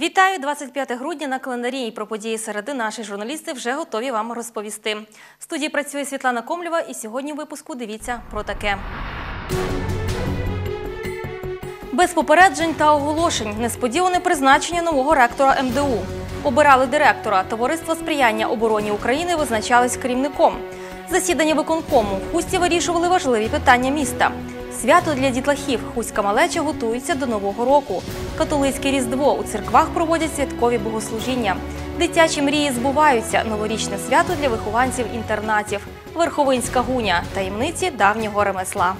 Вітаю 25 грудня на календарі і про події середи наші журналісти вже готові вам розповісти. В студії працює Світлана Комлєва і сьогодні в випуску дивіться про таке. Без попереджень та оголошень несподіване призначення нового ректора МДУ. Обирали директора. Товариство сприяння обороні України визначались керівником. Засідання виконкому в Хусті вирішували важливі питання міста. Свято для дітлахів Хуська малеча готується до Нового року. Католицьке різдво у церквах проводять святкові богослужіння. Дитячі мрії збуваються. Новорічне свято для вихованців інтернатів. Верховинська гуня таємниці давнього ремесла.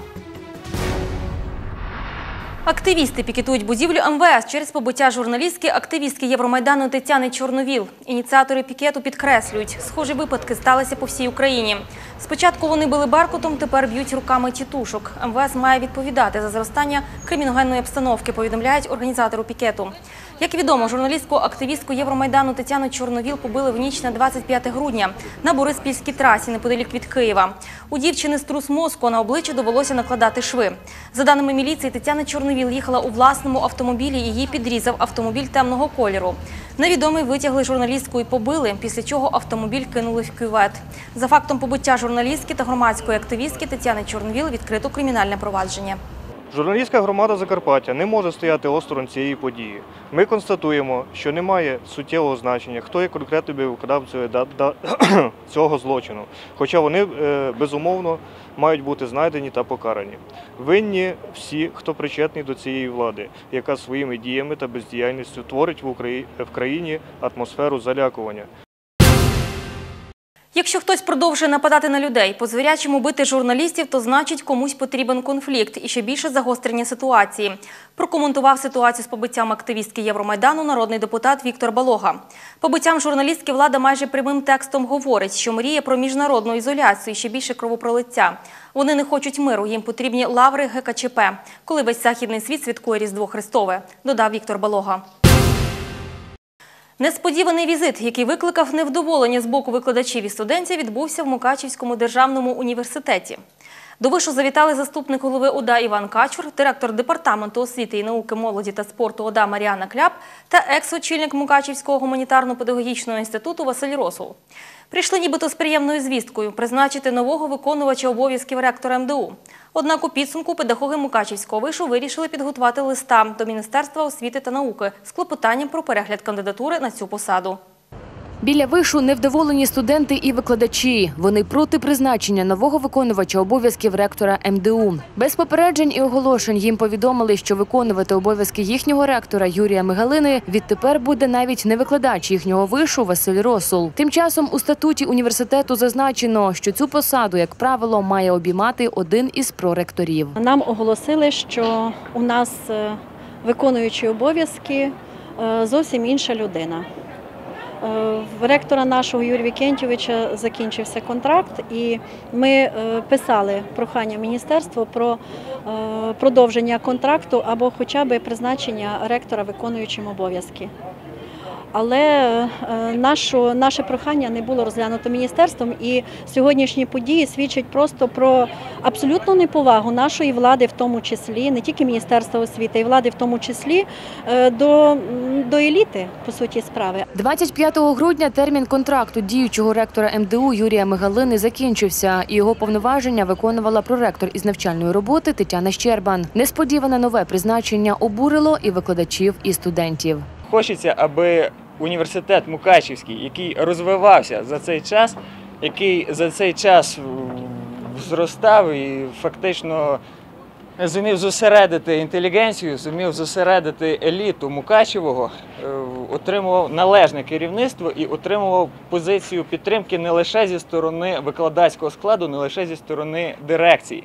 Активісти пікетують будівлю МВС через побиття журналістки активістки Євромайдану Тетяни Чорновіл. Ініціатори пікету підкреслюють, схожі випадки сталися по всій Україні. Спочатку вони били баркутом, тепер б'ють руками тітушок. МВС має відповідати за зростання криміногенної обстановки, повідомляють організатору пікету. Як відомо, журналістку активістку Євромайдану Тетяну Чорновіл побили в ніч на 25 грудня на Бориспільській трасі неподалік від Києва. У дівчини струс мозку на обличчя довелося накладати шви. За даними міліції, Тетяна Чорновіл їхала у власному автомобілі. Її підрізав автомобіль темного кольору. Невідомі витягли журналістку і побили, після чого автомобіль кинули в кювет. За фактом побиття журналістки та громадської активістки Тетяни Чорновіл відкрито кримінальне провадження. Журналістська громада Закарпаття не може стояти осторонь цієї події. Ми констатуємо, що немає суттєвого значення, хто є да- да- цього злочину. Хоча вони е, безумовно мають бути знайдені та покарані. Винні всі, хто причетний до цієї влади, яка своїми діями та бездіяльністю творить в країні атмосферу залякування. Якщо хтось продовжує нападати на людей, по звірячому бити журналістів, то значить комусь потрібен конфлікт і ще більше загострення ситуації. Прокоментував ситуацію з побиттям активістки Євромайдану народний депутат Віктор Балога. Побиттям журналістки влада майже прямим текстом говорить, що мріє про міжнародну ізоляцію і ще більше кровопролиття. Вони не хочуть миру, їм потрібні лаври ГКЧП, коли весь західний світ святкує Різдво Христове, додав Віктор Балога. Несподіваний візит, який викликав невдоволення з боку викладачів і студентів, відбувся в Мукачівському державному університеті. До вишу завітали заступник голови ОДА Іван Качур, директор департаменту освіти і науки молоді та спорту ОДА Маріана Кляп та екс-очільник Мукачівського гуманітарно-педагогічного інституту Василь Росул. Прийшли нібито з приємною звісткою призначити нового виконувача обов'язків ректора МДУ. Однак у підсумку педагоги Мукачівського вишу вирішили підготувати листа до Міністерства освіти та науки з клопотанням про перегляд кандидатури на цю посаду. Біля вишу невдоволені студенти і викладачі. Вони проти призначення нового виконувача обов'язків ректора МДУ. Без попереджень і оголошень їм повідомили, що виконувати обов'язки їхнього ректора Юрія Мигалини відтепер буде навіть не викладач їхнього вишу Василь Росул. Тим часом у статуті університету зазначено, що цю посаду, як правило, має обіймати один із проректорів. Нам оголосили, що у нас е, виконуючий обов'язки е, зовсім інша людина. Е, В ректора нашого Юрія Вікентьовича закінчився контракт, і ми е, писали прохання міністерства про е, продовження контракту або хоча б призначення ректора виконуючим обов'язки. Але е, нашу, наше прохання не було розглянуто міністерством, і сьогоднішні події свідчать просто про абсолютну неповагу нашої влади, в тому числі не тільки Міністерства освіти, і влади в тому числі е, до, до еліти, по суті справи. 25 грудня термін контракту діючого ректора МДУ Юрія Мигалини закінчився, його повноваження виконувала проректор із навчальної роботи Тетяна Щербан. Несподіване нове призначення обурило і викладачів, і студентів. Хочеться, аби університет Мукачівський, який розвивався за цей час, який за цей час зростав і фактично зумів зосередити інтелігенцію, зумів зосередити еліту Мукачевого, е, отримував належне керівництво і отримував позицію підтримки не лише зі сторони викладацького складу, не лише зі сторони дирекції.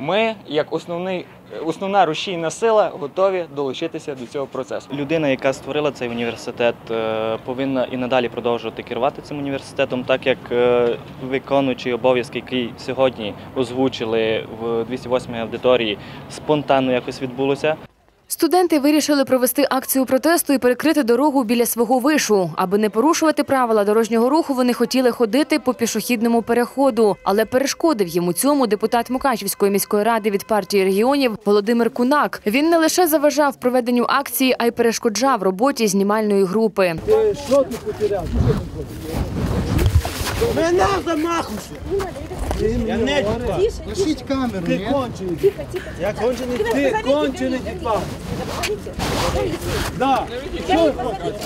Ми, як основний, основна рушійна сила, готові долучитися до цього процесу. Людина, яка створила цей університет, е, повинна і надалі продовжувати керувати цим університетом, так як е, виконуючий обов'язки, які сьогодні озвучили в 208 аудиторії, спонтанно якось відбулося. Студенти вирішили провести акцію протесту і перекрити дорогу біля свого вишу. Аби не порушувати правила дорожнього руху, вони хотіли ходити по пішохідному переходу. Але перешкодив їм у цьому депутат Мукачівської міської ради від партії регіонів Володимир Кунак. Він не лише заважав проведенню акції, а й перешкоджав роботі знімальної групи. Мене замахуйся! Я не Лишіть камеру, Ти кончений. Я кончений, ти кончений діпа. Да. Що? Хочеш?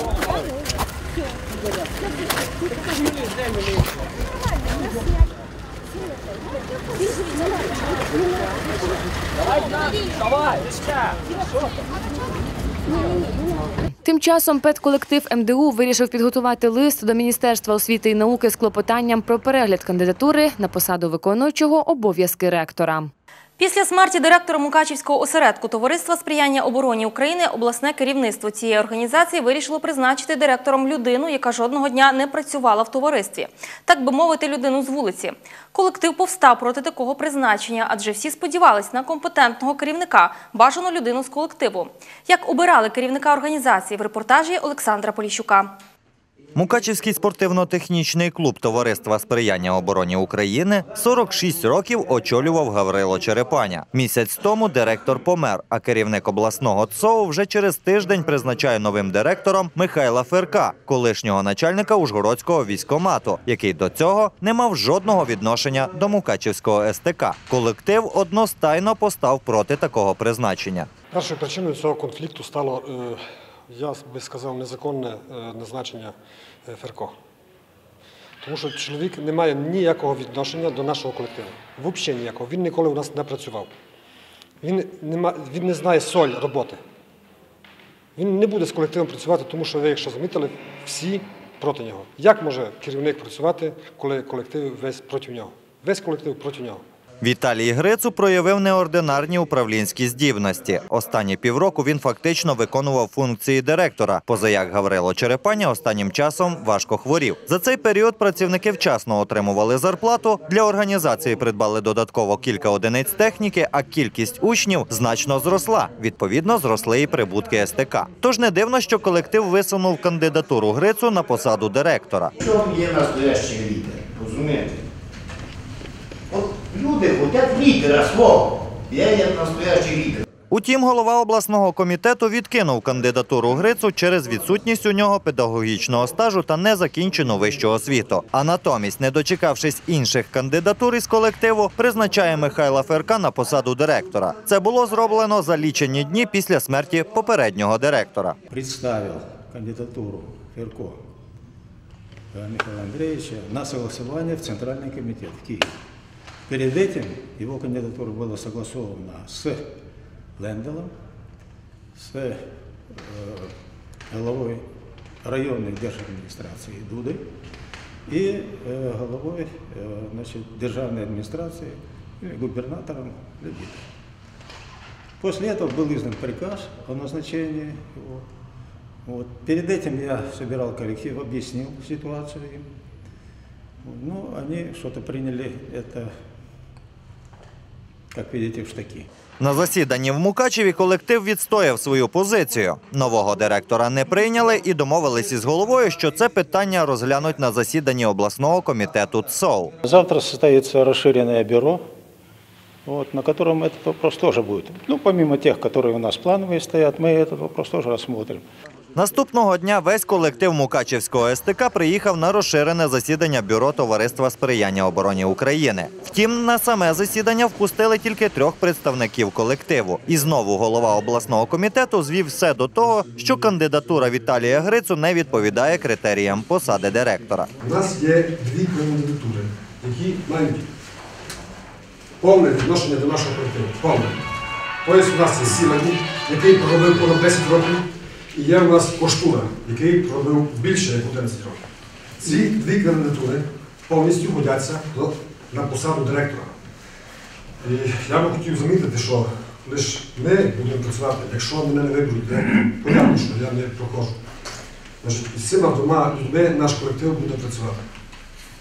Тим часом педколектив МДУ вирішив підготувати лист до Міністерства освіти і науки з клопотанням про перегляд кандидатури на посаду виконуючого обов'язки ректора. Після смерті директора Мукачівського осередку Товариства сприяння обороні України обласне керівництво цієї організації вирішило призначити директором людину, яка жодного дня не працювала в товаристві. Так би мовити, людину з вулиці. Колектив повстав проти такого призначення, адже всі сподівались на компетентного керівника, бажану людину з колективу. Як обирали керівника організації в репортажі Олександра Поліщука. Мукачівський спортивно-технічний клуб Товариства сприяння обороні України 46 років очолював Гаврило Черепаня. Місяць тому директор помер, а керівник обласного ЦОУ вже через тиждень призначає новим директором Михайла Ферка, колишнього начальника Ужгородського військомату, який до цього не мав жодного відношення до Мукачівського СТК. Колектив одностайно постав проти такого призначення. Першою причиною цього конфлікту стало, е, я би сказав, незаконне е, назначення е, Ферко. Тому що чоловік не має ніякого відношення до нашого колективу. Взагалі ніякого. Він ніколи у нас не працював. Він не, ма- він не знає соль роботи. Він не буде з колективом працювати, тому що ви, якщо замітили, всі проти нього. Як може керівник працювати, коли колектив весь проти нього? Весь колектив проти нього. Віталій Грицу проявив неординарні управлінські здібності. Останні півроку він фактично виконував функції директора. Позаяк Гаврило Черепаня останнім часом важко хворів. За цей період працівники вчасно отримували зарплату. Для організації придбали додатково кілька одиниць техніки, а кількість учнів значно зросла. Відповідно, зросли і прибутки СТК. Тож не дивно, що колектив висунув кандидатуру Грицу на посаду директора. Що є настоящий лідер? Розумієте? Люди хочуть лідера свого. Я є настоящий лідер. Утім, голова обласного комітету відкинув кандидатуру Грицу через відсутність у нього педагогічного стажу та незакінчену вищу освіту. А натомість, не дочекавшись інших кандидатур із колективу, призначає Михайла Ферка на посаду директора. Це було зроблено за лічені дні після смерті попереднього директора. представил кандидатуру Ферко Михаила Андреевича на согласование в Центральный комитет в Киеве. Перед этим его кандидатура была согласована с Ленделом, с э, главой районной держадминистрации Дудой и э, главой э, значит, державной администрации, или губернатором Лебедем. После этого был издан приказ о назначении его. Вот. Перед этим я собирал коллектив, объяснил ситуацию им. Ну, они что-то приняли это, как видите, в штыки. На засіданні в Мукачеві колектив відстояв свою позицію. Нового директора не прийняли і домовились із головою, що це питання розглянуть на засіданні обласного комітету ЦОУ. Завтра состоится расширенное бюро, вот, на котором этот вопрос тоже будет. Ну, помимо тех, которые у нас плановые стоят, мы этот вопрос тоже рассмотрим. Наступного дня весь колектив Мукачевського СТК приїхав на розширене засідання бюро Товариства сприяння обороні України. Втім, на саме засідання впустили тільки трьох представників колективу. І знову голова обласного комітету звів все до того, що кандидатура Віталія Грицу не відповідає критеріям посади директора. У нас є дві кандидатури, які мають повне відношення до нашого колективу. Повне. Тобто у нас є Сіладні, який проробив понад 10 років, і є у нас Коштура, який проробив більше як 11 років. Ці дві кандидатури повністю годяться на посаду директора. І я би хотів замітити, що лише ми будемо працювати, якщо мене не виберуть директором, понятно, що я не проходжу. Значить, з цими двома людьми наш колектив буде працювати.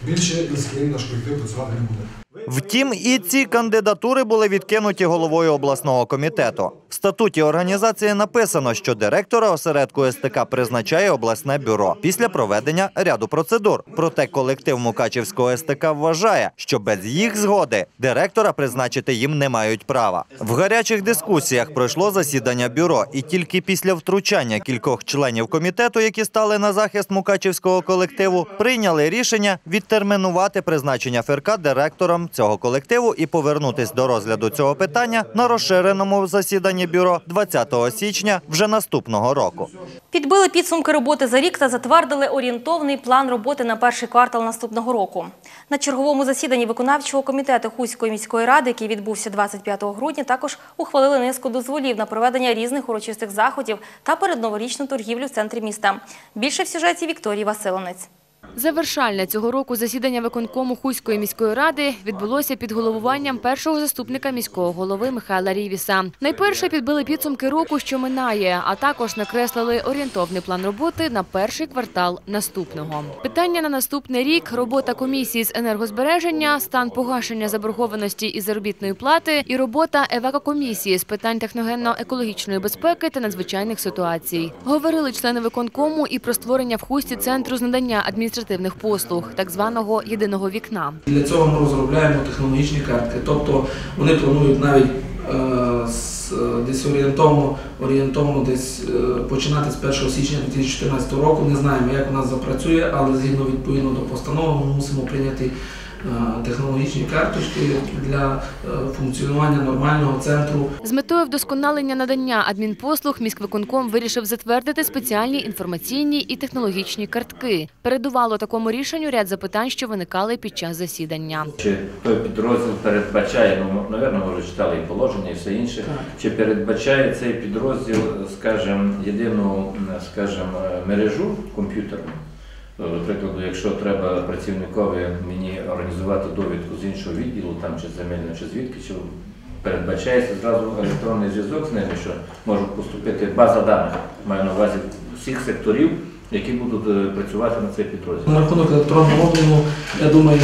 Більше ні з ким наш колектив працювати не буде. Втім, і ці кандидатури були відкинуті головою обласного комітету. В статуті організації написано, що директора осередку СТК призначає обласне бюро після проведення ряду процедур. Проте колектив Мукачівського СТК вважає, що без їх згоди директора призначити їм не мають права. В гарячих дискусіях пройшло засідання бюро, і тільки після втручання кількох членів комітету, які стали на захист мукачівського колективу, прийняли рішення відтермінувати призначення ФРК директором цього колективу і повернутись до розгляду цього питання на розширеному засіданні бюро 20 січня вже наступного року. Підбили підсумки роботи за рік та затвердили орієнтовний план роботи на перший квартал наступного року. На черговому засіданні виконавчого комітету Хуської міської ради, який відбувся 25 грудня, також ухвалили низку дозволів на проведення різних урочистих заходів та передноворічну торгівлю в центрі міста. Більше в сюжеті Вікторії Василинець. Завершальне цього року засідання виконкому Хуської міської ради відбулося під головуванням першого заступника міського голови Михайла Рівіса. Найперше підбили підсумки року, що минає, а також накреслили орієнтовний план роботи на перший квартал наступного. Питання на наступний рік: робота комісії з енергозбереження, стан погашення заборгованості із заробітної плати і робота евакокомісії з питань техногенно-екологічної безпеки та надзвичайних ситуацій. Говорили члени виконкому і про створення в хусті центру з надання адміністративних послуг, так званого єдиного вікна. Для цього ми розробляємо технологічні картки. Тобто вони планують навіть е, е, десь орієнтовно, орієнтовно десь е, починати з 1 січня 2014 року. Не знаємо, як нас запрацює, але згідно відповідно до постанови ми мусимо прийняти технологічні карточки для е, функціонування нормального центру З метою вдосконалення надання адмінпослуг міськвиконком вирішив затвердити спеціальні інформаційні і технологічні картки. Передувало такому рішенню ряд запитань, що виникали під час засідання. Чи той підрозділ передбачає, ну, напевно, ви вже читали і положення, і все інше, чи передбачає цей підрозділ, скажімо, єдину, скажімо, мережу комп'ютерну? Е, До прикладу, якщо треба працівникові мені організувати довідку з іншого відділу, там чи земельного, чи звідки, чи передбачається зразу електронний зв'язок з ними, що можуть поступити база даних, маю на увазі всіх секторів, які будуть е, працювати на цей підрозділ. На рахунок електронного обміну, я думаю,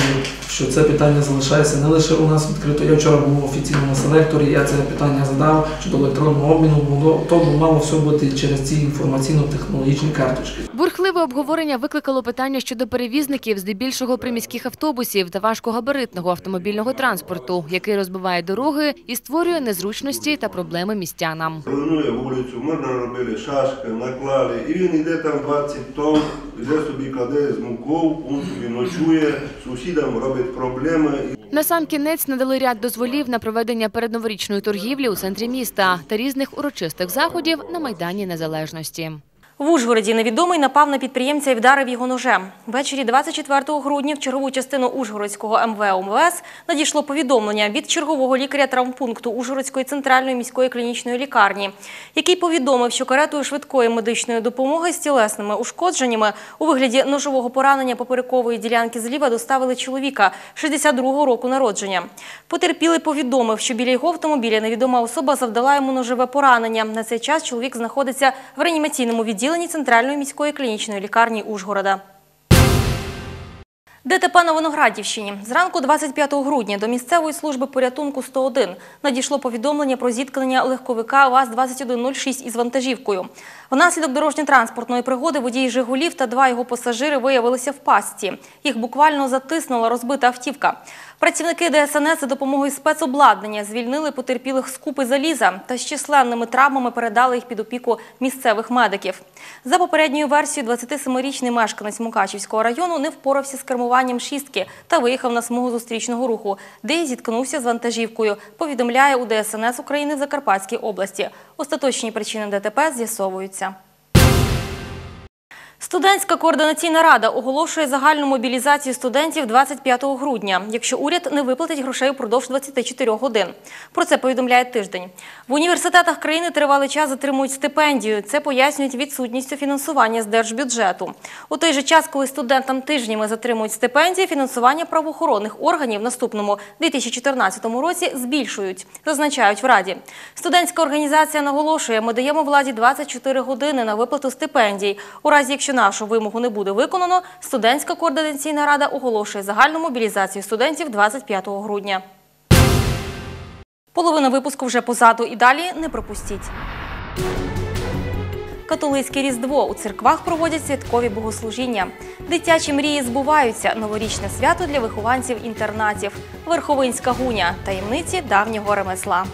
що це питання залишається не лише у нас відкрито. Я вчора був офіційно на селекторі, я це питання задав щодо електронного обміну. Було то мало все бути через ці інформаційно-технологічні карточки. Бурхливе обговорення викликало питання щодо перевізників, здебільшого приміських автобусів та важкогабаритного автомобільного транспорту, який розбиває дороги і створює незручності та проблеми містянам. Руйнує вулицю, ми наробили шашки, наклали, і він йде там 20 тонн, йде собі кладе з муков, він собі ночує, сусідам робить проблеми. На сам кінець надали ряд дозволів на проведення передноворічної торгівлі у центрі міста та різних урочистих заходів на Майдані Незалежності. В Ужгороді невідомий напав на підприємця і вдарив його ножем. Ввечері 24 грудня в чергову частину Ужгородського МВ УМВС надійшло повідомлення від чергового лікаря травмпункту Ужгородської центральної міської клінічної лікарні, який повідомив, що каретою швидкої медичної допомоги з тілесними ушкодженнями у вигляді ножового поранення поперекової ділянки зліва доставили чоловіка 62-го року народження. Потерпілий повідомив, що біля його автомобіля невідома особа завдала йому ножове поранення. На цей час чоловік знаходиться в реанімаційному відділенні Центральної міської клінічної лікарні Ужгорода. ДТП на Виноградівщині. Зранку 25 грудня до місцевої служби порятунку 101 надійшло повідомлення про зіткнення легковика ВАЗ-2106 із вантажівкою. Внаслідок дорожньо-транспортної пригоди водій «Жигулів» та два його пасажири виявилися в пастці. Їх буквально затиснула розбита автівка. Працівники ДСНС за допомогою спецобладнання звільнили потерпілих з купи заліза та з численними травмами передали їх під опіку місцевих медиків. За попередньою версією, 27-річний мешканець Мукачівського району не впорався з кермуванням шістки та виїхав на смугу зустрічного руху, де й зіткнувся з вантажівкою, повідомляє у ДСНС України в Закарпатській області. Остаточні причини ДТП з'ясовуються. Вінниця. Студентська координаційна рада оголошує загальну мобілізацію студентів 25 грудня, якщо уряд не виплатить грошей упродовж 24 годин. Про це повідомляє тиждень. В університетах країни тривалий час затримують стипендію. Це пояснюють відсутністю фінансування з держбюджету. У той же час, коли студентам тижнями затримують стипендії, фінансування правоохоронних органів в наступному 2014 році збільшують, зазначають в Раді. Студентська організація наголошує, ми даємо владі 24 години на виплату стипендій. У разі, якщо нашу вимогу не буде виконано, студентська координаційна рада оголошує загальну мобілізацію студентів 25 грудня. Половина випуску вже позаду і далі не пропустіть. Католицьке Різдво у церквах проводять святкові богослужіння. Дитячі мрії збуваються. Новорічне свято для вихованців інтернатів. Верховинська гуня таємниці давнього ремесла.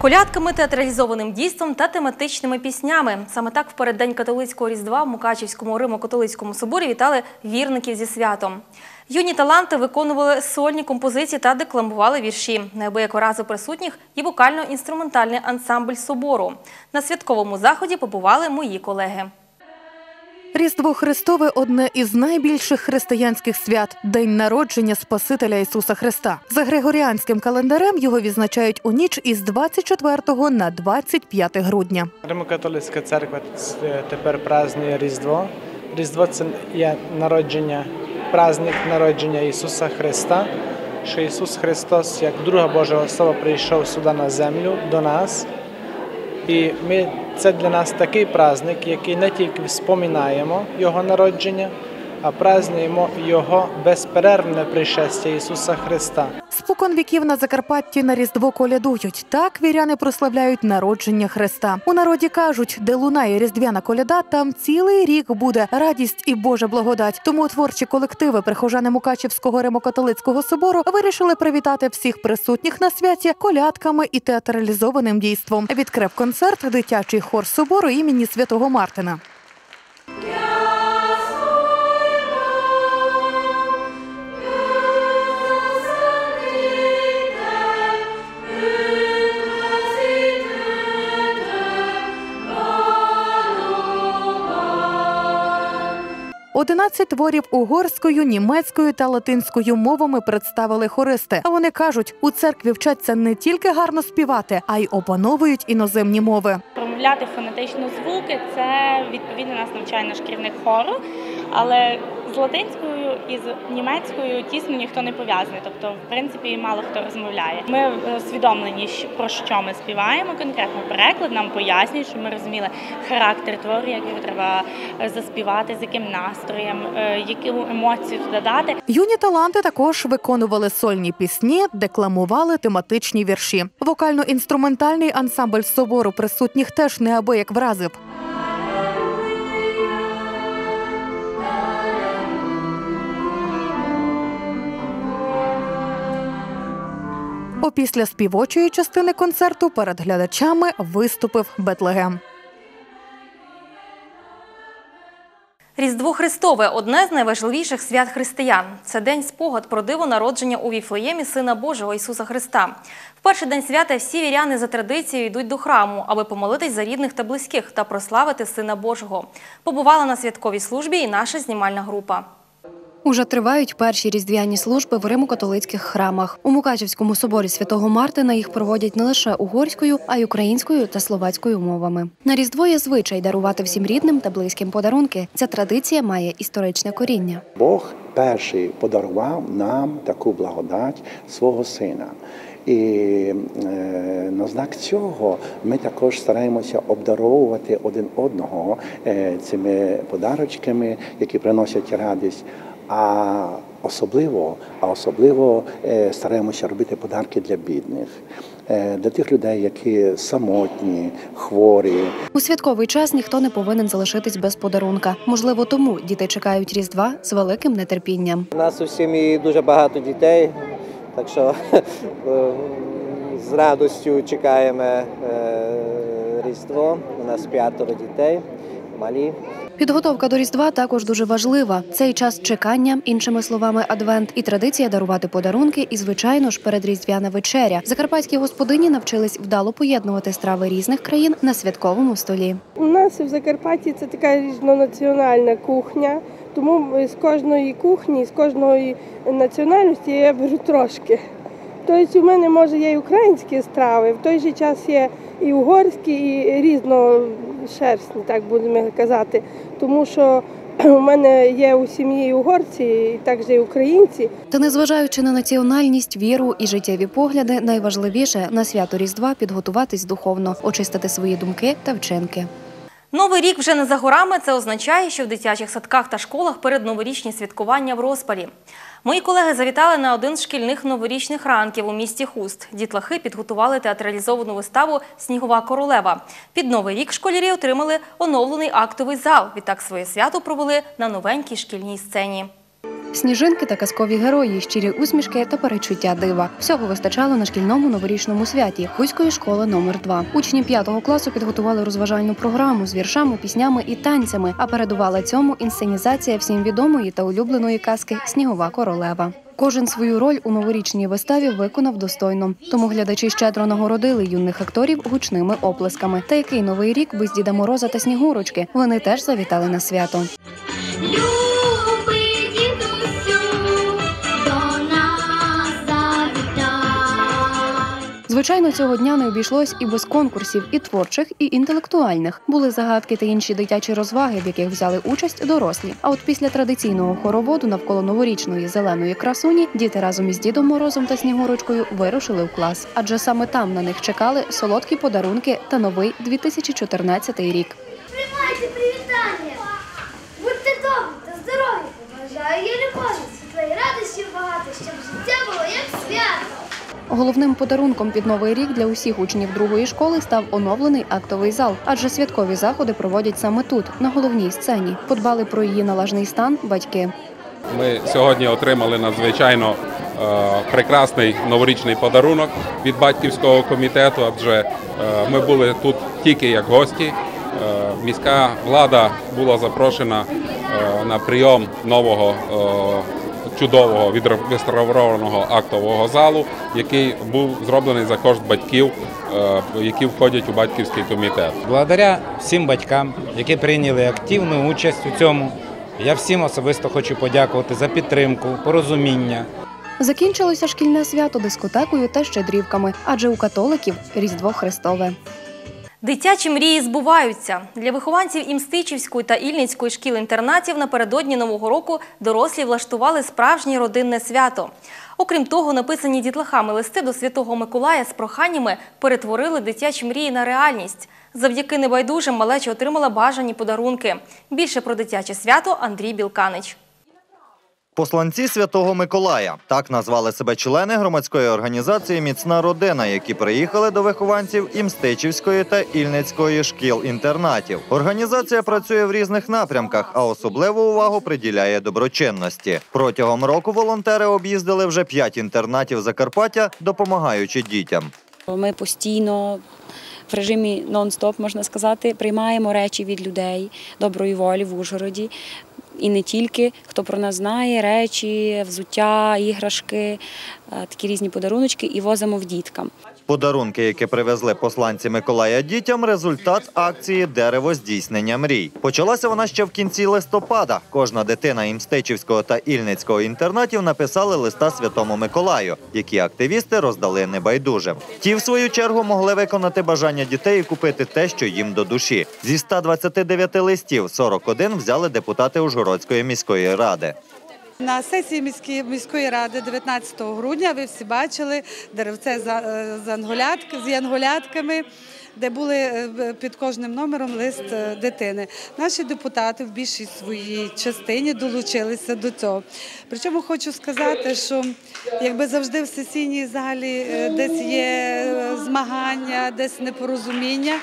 Колядками, театралізованим дійством та тематичними піснями. Саме так в переддень католицького різдва в Мукачівському Римо-католицькому соборі вітали вірників зі святом. Юні таланти виконували сольні композиції та декламували вірші. Неабияко разу присутніх і вокально-інструментальний ансамбль собору. На святковому заході побували мої колеги. Різдво Христове одне із найбільших християнських свят день народження Спасителя Ісуса Христа. За григоріанським календарем його відзначають у ніч із 24 на 25 грудня. Римокатолицька церква е, тепер празднує Різдво. Різдво це є народження, праздник народження Ісуса Христа. Що Ісус Христос, як друга Божа особа, прийшов сюди на землю до нас. І ми, це для нас такий праздник, який не тільки споминаємо Його народження, а празднуємо Його безперервне пришестя Ісуса Христа. Спокон віків на Закарпатті на Різдво колядують. Так віряни прославляють народження Христа. У народі кажуть, де лунає різдвяна коляда, там цілий рік буде радість і Божа благодать. Тому творчі колективи прихожани Мукачівського римокатолицького собору вирішили привітати всіх присутніх на святі колядками і театралізованим дійством. Відкрив концерт дитячий хор собору імені святого Мартина. Одинадцять творів угорською, німецькою та латинською мовами представили хористи. А вони кажуть, у церкві вчаться не тільки гарно співати, а й опановують іноземні мови. Промовляти фонетично звуки це відповідно нас навчає наш керівник хору, але з латинською і з німецькою тісно ніхто не пов'язаний. Тобто, в принципі, мало хто розмовляє. Ми усвідомлені, про що ми співаємо. Конкретно переклад нам пояснюють, щоб ми розуміли характер твору, як його треба заспівати, з яким настроєм, е, яку емоцію туди дати. Юні таланти також виконували сольні пісні, декламували тематичні вірші. Вокально-інструментальний ансамбль собору присутніх теж неабияк вразив. Опісля співочої частини концерту перед глядачами виступив Бетлегем. Різдво Христове одне з найважливіших свят християн. Це день спогад про диво народження у Віфлеємі Сина Божого Ісуса Христа. В перший день свята всі віряни за традицією йдуть до храму, аби помолитись за рідних та близьких та прославити Сина Божого. Побувала на святковій службі і наша знімальна група. Уже тривають перші різдвяні служби в римо-католицьких храмах. У Мукачівському соборі святого Мартина їх проводять не лише угорською, а й українською та словацькою мовами. На різдво є звичай дарувати всім рідним та близьким подарунки. Ця традиція має історичне коріння. Бог перший подарував нам таку благодать свого сина. І е, на знак цього ми також стараємося обдаровувати один одного е, цими подарочками, які приносять радість. А особливо, а особливо е, стараємося робити подарки для бідних, е, для тих людей, які самотні, хворі, У святковий час ніхто не повинен залишитись без подарунка. Можливо, тому діти чекають різдва з великим нетерпінням. У нас у сім'ї дуже багато дітей, так що е, з радістю чекаємо Різдво. У нас п'ятеро дітей, малі. Підготовка до Різдва також дуже важлива. Цей час чекання, іншими словами, адвент і традиція дарувати подарунки, і звичайно ж передріздвяна вечеря. Закарпатські господині навчились вдало поєднувати страви різних країн на святковому столі. У нас в Закарпатті це така різнонаціональна кухня, тому з кожної кухні, з кожної національності я беру трошки. Тобто у мене може є і українські страви, в той же час є і угорські, і різношерстні, так будемо казати. Тому що у мене є у сім'ї і угорці, і також і українці. Та незважаючи на національність, віру і життєві погляди, найважливіше на свято Різдва підготуватись духовно, очистити свої думки та вчинки. Новий рік вже не за горами. Це означає, що в дитячих садках та школах перед новорічні святкування в розпалі. Мої колеги завітали на один з шкільних новорічних ранків у місті Хуст. Дітлахи підготували театралізовану виставу Снігова королева. Під новий рік школярі отримали оновлений актовий зал. Відтак своє свято провели на новенькій шкільній сцені. Сніжинки та казкові герої, щирі усмішки та перечуття дива. Всього вистачало на шкільному новорічному святі Хуської школи номер 2 Учні п'ятого класу підготували розважальну програму з віршами, піснями і танцями. А передувала цьому інсценізація всім відомої та улюбленої казки Снігова королева. Кожен свою роль у новорічній виставі виконав достойно. Тому глядачі щедро нагородили юних акторів гучними оплесками. Та який новий рік без Діда Мороза та Снігурочки вони теж завітали на свято. Звичайно, цього дня не обійшлось і без конкурсів, і творчих, і інтелектуальних. Були загадки та інші дитячі розваги, в яких взяли участь дорослі. А от після традиційного хороводу навколо новорічної зеленої красуні діти разом із Дідом Морозом та Снігурочкою вирушили в клас. Адже саме там на них чекали солодкі подарунки та новий 2014 рік. Приймайте привітання. Будьте добрі та здорові. Бажаю я любові, світлої радості багато, щоб життя було як свято. Головним подарунком під новий рік для усіх учнів другої школи став оновлений актовий зал, адже святкові заходи проводять саме тут, на головній сцені. Подбали про її належний стан батьки. Ми сьогодні отримали надзвичайно е, прекрасний новорічний подарунок від батьківського комітету, адже е, ми були тут тільки як гості. Е, міська влада була запрошена на прийом нового чудового відреставрованого актового залу, який був зроблений за кошт батьків, е, які входять у батьківський комітет. Благодаря всім батькам, які прийняли активну участь у цьому, я всім особисто хочу подякувати за підтримку, порозуміння. Закінчилося шкільне свято дискотекою та щедрівками, адже у католиків Різдво Христове. Дитячі мрії збуваються. Для вихованців Імстичівської та Ільницької шкіл-інтернатів напередодні Нового року дорослі влаштували справжнє родинне свято. Окрім того, написані дітлахами листи до Святого Миколая з проханнями перетворили дитячі мрії на реальність. Завдяки небайдужим малеча отримала бажані подарунки. Більше про дитяче свято Андрій Білканич. Посланці Святого Миколая так назвали себе члени громадської організації Міцна родина, які приїхали до вихованців Імстичівської та Ільницької шкіл-інтернатів. Організація працює в різних напрямках, а особливу увагу приділяє доброчинності. Протягом року волонтери об'їздили вже п'ять інтернатів Закарпаття, допомагаючи дітям. Ми постійно в режимі нон-стоп, можна сказати, приймаємо речі від людей доброї волі в Ужгороді. І не тільки хто про нас знає, речі, взуття, іграшки, е, такі різні подаруночки і возимо в діткам. Подарунки, які привезли посланці Миколая дітям, результат акції Дерево здійснення мрій. Почалася вона ще в кінці листопада. Кожна дитина Імстичівського та Ільницького інтернатів написали листа Святому Миколаю, які активісти роздали небайдужим. Ті, в свою чергу, могли виконати бажання дітей і купити те, що їм до душі. Зі 129 листів 41 взяли депутати Ужгородської міської ради. На сесії міської ради 19 грудня ви всі бачили деревце е, з, ангулятки, з янголятками, де були е, під кожним номером лист е, дитини. Наші депутати в більшій своїй частині долучилися до цього. Причому хочу сказати, що якби завжди в сесійній залі десь є змагання, десь непорозуміння.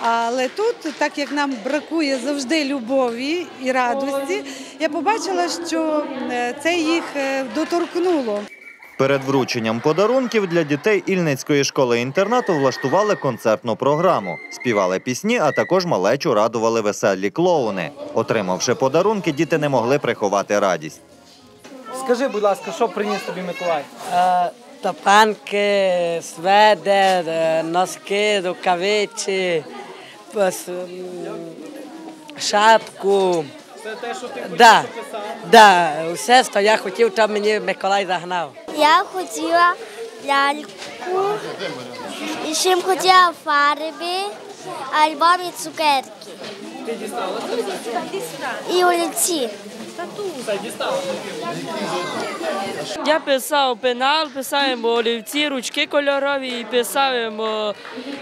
Але тут, так як нам бракує завжди любові і радості, я побачила, що е, це їх е, доторкнуло. Перед врученням подарунків для дітей Ільницької школи-інтернату влаштували концертну програму. Співали пісні, а також малечу радували веселі клоуни. Отримавши подарунки, діти не могли приховати радість. Скажи, будь ласка, що приніс тобі Миколай? Е, Тапанки, сведер, носки, рукавиці, м, шапку. Це те, що ти Да, да, все, що я хотів, то мені Миколай загнав. Я хотіла ляльку, і ще хотіла фарби, альбом і цукерки. Ти дістала? І олівці. Я писав пенал, писаємо олівці, ручки кольорові, і писаємо,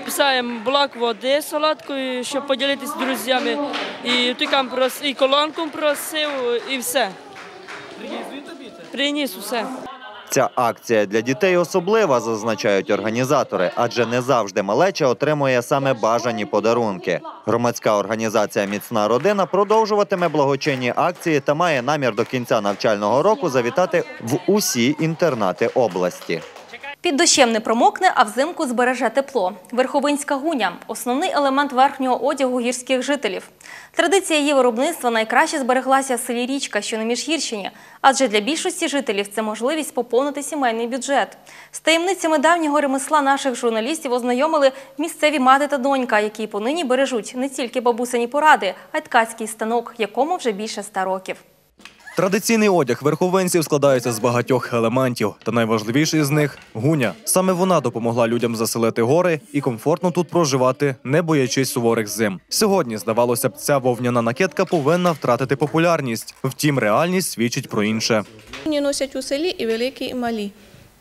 писаємо блок води солодкою, щоб поділитися з друзями. І тикам прос, і колонку просив, і все. Приніс усе. Ця акція для дітей особлива, зазначають організатори, адже не завжди малеча отримує саме бажані подарунки. Громадська організація Міцна родина продовжуватиме благочинні акції та має намір до кінця навчального року завітати в усі інтернати області. Під дощем не промокне, а взимку збереже тепло. Верховинська гуня основний елемент верхнього одягу гірських жителів. Традиція її виробництва найкраще збереглася в селі Річка, що на Міжгірщині, адже для більшості жителів це можливість поповнити сімейний бюджет. З таємницями давнього ремесла наших журналістів ознайомили місцеві мати та донька, які понині бережуть не тільки бабусині поради, а й ткацький станок, якому вже більше ста років. Традиційний одяг верховенців складається з багатьох елементів, та найважливіший з них гуня. Саме вона допомогла людям заселити гори і комфортно тут проживати, не боячись суворих зим. Сьогодні, здавалося б, ця вовняна накидка повинна втратити популярність. Втім, реальність свідчить про інше. Гуні носять у селі і великі, і малі.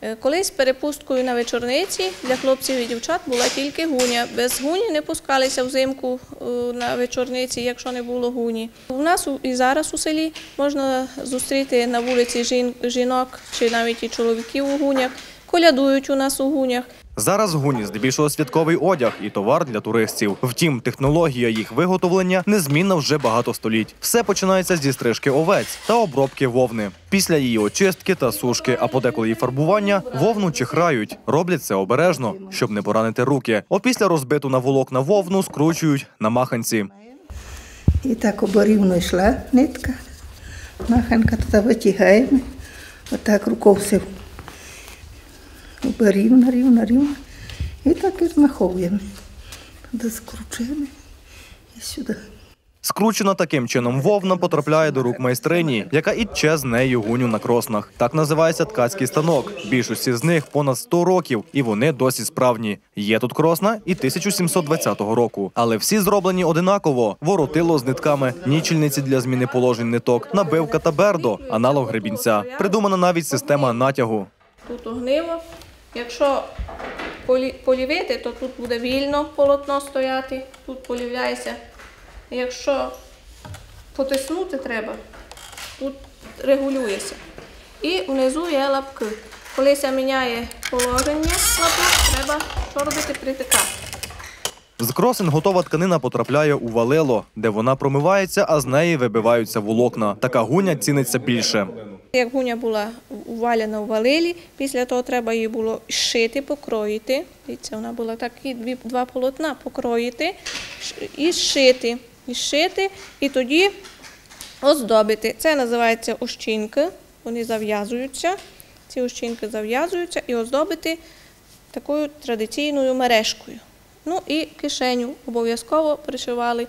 Е, Колись перепусткою на вечорниці для хлопців і дівчат була тільки гуня. Без гуні не пускалися взимку е, на вечорниці, якщо не було гуні. У нас і зараз у селі можна зустріти на вулиці жін- жінок чи навіть і чоловіків у гунях. Колядують у нас у гунях. Зараз гуні здебільшого святковий одяг і товар для туристів. Втім, технологія їх виготовлення незмінна вже багато століть. Все починається зі стрижки овець та обробки вовни. Після її очистки та сушки, а подеколи і фарбування, вовну чихрають. Роблять це обережно, щоб не поранити руки. Опісля розбиту на волокна вовну скручують на маханці. І так оборівно йшла нитка. Маханка туди витягаємо. Отак рукою все оборівно, рівно, рівно. І так і змаховуємо. Туди скручуємо і сюди. Скручена таким чином вовна потрапляє до рук майстрині, яка і тче з нею гуню на кроснах. Так називається ткацький станок. Більшості з них понад 100 років, і вони досі справні. Є тут кросна і 1720 року. Але всі зроблені одинаково: воротило з нитками, нічільниці для зміни положень ниток, набивка та бердо, аналог гребінця. Придумана навіть система натягу. Тут огниво. Якщо полівити, то тут буде вільно полотно стояти, тут полівляється. Якщо потиснути треба, тут регулюється. І внизу є лапки. Коли се міняє положення лапок, треба що робити притикати. З кросин готова тканина потрапляє у валило, де вона промивається, а з неї вибиваються волокна. Така гуня ціниться більше. Як гуня була уваляна у валилі, після того треба її було шити, покроїти. Дивіться, вона була такі два полотна покроїти і зшити. І зшити, і тоді оздобити. Це називається ощінки. Вони зав'язуються. Ці ощінки зав'язуються і оздобити такою традиційною мережкою. Ну і кишеню обов'язково пришивали.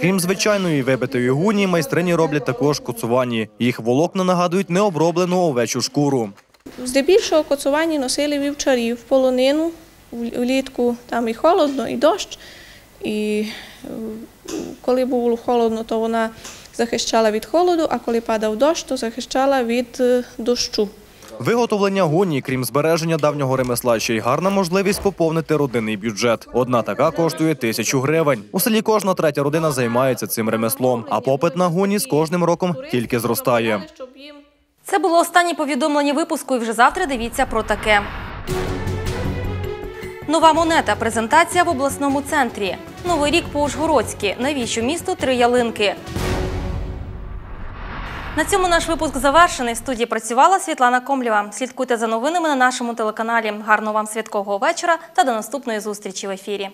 Крім звичайної вибитої гуні, майстрині роблять також коцувані. Їх волокна нагадують необроблену овечу шкуру. Здебільшого коцувані носили вівчарів, полонину, влітку там і холодно, і дощ. І е, коли було холодно, то вона захищала від холоду, а коли падав дощ, то захищала від е, дощу. Виготовлення гуні, крім збереження давнього ремесла, ще й гарна можливість поповнити родинний бюджет. Одна така коштує тисячу гривень. У селі кожна третя родина займається цим ремеслом, а попит на гуні з кожним роком тільки зростає. Це було останнє повідомлення випуску, і вже завтра дивіться про таке. Нова монета. Презентація в обласному центрі. Новий рік по-ужгородськи. Навіщо місту три ялинки? На цьому наш випуск завершений. В студії працювала Світлана Комлєва. Слідкуйте за новинами на нашому телеканалі. Гарного вам святкового вечора та до наступної зустрічі в ефірі.